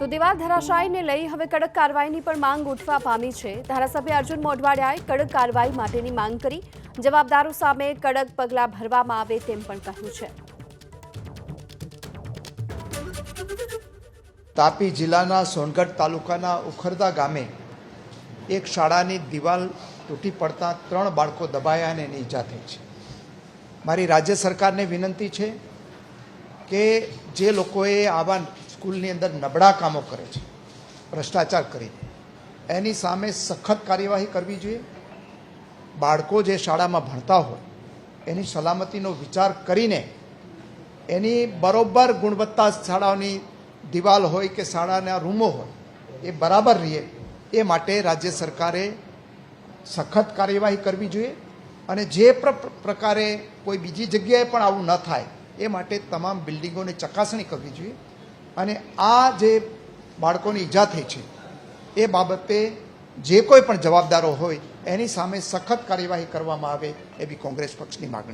તો દિવાલ ધરાશાયીને લઈ હવે કડક કાર્યવાહીની પણ માંગ ઉઠવા પામી છે. ધારાસભ્ય અર્જુન મોઢવાડિયાએ કડક કાર્યવાહી માટેની માંગ કરી. જવાબદારો સામે કડક પગલાં ભરવામાં આવે તેમ પણ કહ્યું છે. તાપી જિલ્લાના સોનગઢ તાલુકાના ઉખરદા ગામે એક શાળાની દિવાલ તૂટી પડતા ત્રણ બાળકો દબાયા અને ઈજા થઈ છે. મારી રાજ્ય સરકારને વિનંતી છે કે જે લોકોએ આવા સ્કૂલની અંદર નબળા કામો કરે છે, ભ્રષ્ટાચાર કરીને. એની સામે સખત કાર્યવાહી કરવી જોઈએ. બાળકો જે શાળામાં ભણતા હોય, એની સલામતીનો વિચાર કરીને એની બરોબર ગુણવત્તા શાળાઓની દિવાલ હોય કે શાળાના રૂમો હોય, એ બરાબર રહે, એ માટે રાજ્ય સરકારે સખત કાર્યવાહી કરવી જોઈએ અને જે પ્ર- પ્રકારે કોઈ બીજી જગ્યાએ પણ આવું ન થાય, એ માટે તમામ બિલ્ડિંગોની ચકાસણી કરવી જોઈએ. અને આ જે બાળકોની ઈજા થઈ છે, એ બાબતે જે કોઈ પણ જવાબદારો હોય, એની સામે સખત કાર્યવાહી કરવામાં આવે એવી કોંગ્રેસ પક્ષની માગણી